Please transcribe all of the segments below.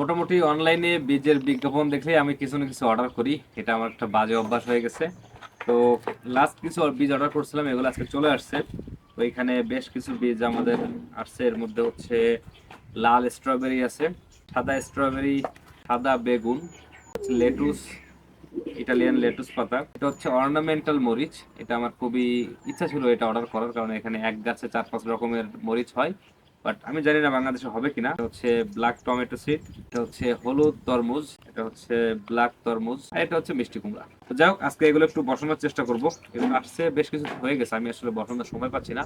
মোটামুটি অনলাইনে বীজের বিজ্ঞাপন দেখলে আমি কিছু না কিছু অর্ডার করি। এটা আমার একটা বাজে অভ্যাস হয়ে গেছে। তো লাস্ট কিছু বীজ অর্ডার করছিলাম, এগুলো আজকে চলে আসছে। তো এখানে বেশ কিছু বীজ আমাদের আসছে। এর মধ্যে হচ্ছে লাল স্ট্রবেরি আছে, সাদা স্ট্রবেরি সাদা বেগুন লেটুস ইটালিয়ান লেটুস পাতা। এটা হচ্ছে অর্নামেন্টাল মরিচ। এটা আমার খুবই ইচ্ছা ছিল এটা অর্ডার করার, কারণে এখানে এক গাছে চার পাঁচ রকমের মরিচ হয়। বাট আমি জানি না বাংলাদেশে হবে কিনা। হচ্ছে ব্ল্যাক টমেটো সিড এটা হচ্ছে হলুদ তরমুজ, এটা হচ্ছে ব্ল্যাক তরমুজ, আর এটা হচ্ছে মিষ্টি কুমড়া। তো যাই হোক, আজকে এগুলো একটু বসানোর চেষ্টা করব। এগুলো আসছে, বেশ কিছু হয়ে গেছে, আমি আসলে বসানোর সময় পাচ্ছি না।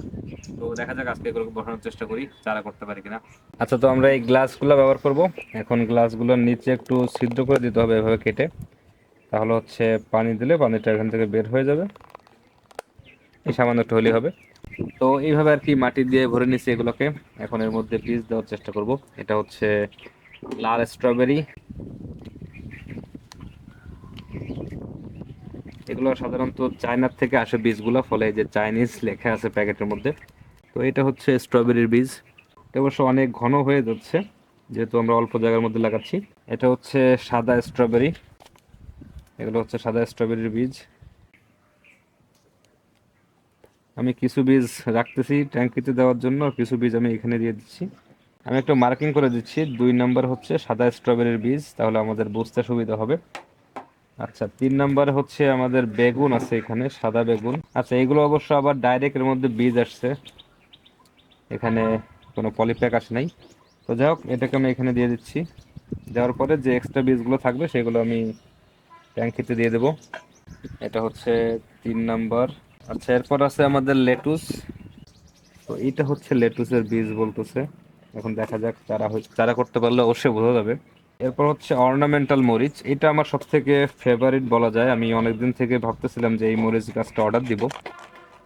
তো দেখা যাক আজকে এগুলো বসানোর চেষ্টা করি, চারা করতে পারি কিনা। আচ্ছা তো আমরা এই গ্লাসগুলো ব্যবহার করব। এখন গ্লাসগুলোর নিচে একটু ছিদ্র করে দিতে হবে এভাবে কেটে। তাহলে হচ্ছে পানি দিলে পানিটা এখান থেকে বের হয়ে যাবে। এই সামান্য একটু হলেই হবে। তো এইভাবে আর কি মাটি দিয়ে ভরে নিচ্ছি এগুলোকে। এখন এর মধ্যে বীজ দেওয়ার চেষ্টা করব। এটা হচ্ছে লাল স্ট্রবেরি। এগুলো সাধারণত চায়নার থেকে আসে বীজগুলো, ফলে যে চাইনিজ লেখা আছে প্যাকেটের মধ্যে। তো এটা হচ্ছে স্ট্রবেরির বীজ। এটা অবশ্য অনেক ঘন হয়ে যাচ্ছে, যেহেতু আমরা অল্প জায়গার মধ্যে লাগাচ্ছি। এটা হচ্ছে সাদা স্ট্রবেরি। এগুলো হচ্ছে সাদা স্ট্রবেরির বীজ। আমি কিছু বীজ রাখতেছি ট্যাঙ্কিতে দেওয়ার জন্য, কিছু বীজ আমি এখানে দিয়ে দিচ্ছি। আমি একটু মার্কিং করে দিচ্ছি, দুই নাম্বার হচ্ছে সাদা স্ট্রবেরির বীজ, তাহলে আমাদের বুঝতে সুবিধা হবে। আচ্ছা তিন নাম্বার হচ্ছে আমাদের বেগুন আছে এখানে, সাদা বেগুন। আচ্ছা এগুলো অবশ্য আবার ডাইরেক্ট এর মধ্যে বীজ আসছে। এখানে কোনো পলিপ্যাক আসে নাই। তো যাই হোক, এটাকে আমি এখানে দিয়ে দিচ্ছি। দেওয়ার পরে যে এক্সট্রা বীজগুলো থাকবে, সেগুলো আমি ট্যাঙ্কিতে দিয়ে দেবো। এটা হচ্ছে তিন নাম্বার আচ্ছা এরপর আছে আমাদের লেটুস। তো এইটা হচ্ছে লেটুসের বীজ বলতেছে। এখন দেখা যাক চারা চারা করতে পারলে অবশ্যই বোঝা যাবে। এরপর হচ্ছে অর্নামেন্টাল মরিচ। এটা আমার সব থেকে ফেভারিট বলা যায়। আমি অনেকদিন থেকে ভাবতেছিলাম যে এই মরিচ গাছটা অর্ডার দিব।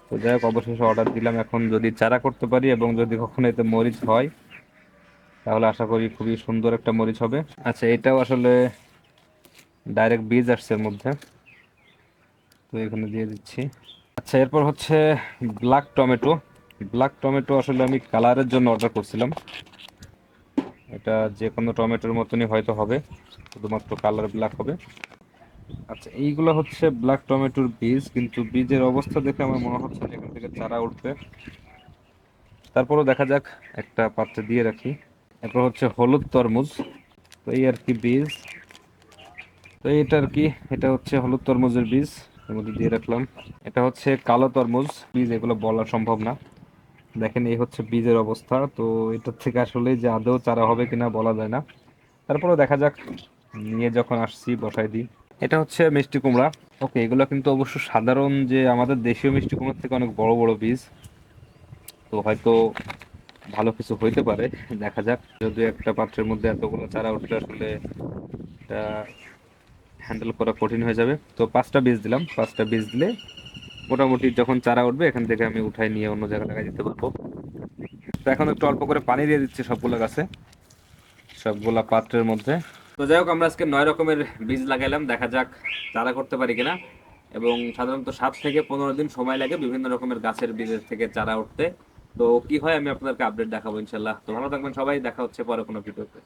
তো যাই হোক, অবশেষে অর্ডার দিলাম। এখন যদি চারা করতে পারি এবং যদি কখনো এতে মরিচ হয়, তাহলে আশা করি খুবই সুন্দর একটা মরিচ হবে। আচ্ছা এটাও আসলে ডাইরেক্ট বীজ আসছে এর মধ্যে। তো এখানে দিয়ে দিচ্ছি। আচ্ছা এরপর হচ্ছে ব্ল্যাক টমেটো ব্ল্যাক টমেটো আসলে আমি কালারের জন্য অর্ডার করছিলাম। এটা যে কোনো টমেটোর মতনই হয়তো হবে, শুধুমাত্র কালার ব্ল্যাক হবে। আচ্ছা এইগুলো হচ্ছে ব্ল্যাক টমেটোর বীজ, কিন্তু বীজের অবস্থা দেখে আমার মনে হচ্ছে যে এখান থেকে চারা উঠবে। তারপরও দেখা যাক, একটা পাত্রে দিয়ে রাখি। এরপর হচ্ছে হলুদ তরমুজ। তো এই আর কি বীজ। তো এটা আর কি, এটা হচ্ছে হলুদ তরমুজের বীজ। এর মধ্যে দিয়ে রাখলাম। এটা হচ্ছে কালো তরমুজ। বীজ এগুলো বলা সম্ভব না। দেখেন, এই হচ্ছে বীজের অবস্থা। তো এটার থেকে আসলে যে আদৌ চারা হবে কিনা বলা যায় না। তারপরেও দেখা যাক। নিয়ে যখন আসছি বসাই দিই। এটা হচ্ছে মিষ্টি কুমড়া। ওকে, এগুলো কিন্তু অবশ্য সাধারণ যে আমাদের দেশীয় মিষ্টি কুমড়ার থেকে অনেক বড় বড় বীজ। তো হয়তো ভালো কিছু হইতে পারে। দেখা যাক। যদি একটা পাত্রের মধ্যে এতগুলো চারা উঠলে আসলে এটা হ্যান্ডেল করা কঠিন হয়ে যাবে। তো পাঁচটা বীজ দিলাম। পাঁচটা বীজ দিলে মোটামুটি যখন চারা উঠবে, এখান থেকে আমি উঠাই নিয়ে অন্য জায়গায় লাগাই দিতে পারব। তো এখন একটু অল্প করে পানি দিয়ে দিচ্ছি সবগুলো গাছে, সবগুলা পাত্রের মধ্যে। তো যাই হোক, আমরা আজকে নয় রকমের বীজ লাগাইলাম। দেখা যাক চারা করতে পারি কিনা। এবং সাধারণত সাত থেকে পনেরো দিন সময় লাগে বিভিন্ন রকমের গাছের বীজের থেকে চারা উঠতে। তো কি হয় আমি আপনাদেরকে আপডেট দেখাবো ইনশাল্লাহ তো ভালো থাকবেন সবাই। দেখা হচ্ছে পরে কোনো ভিডিওতে।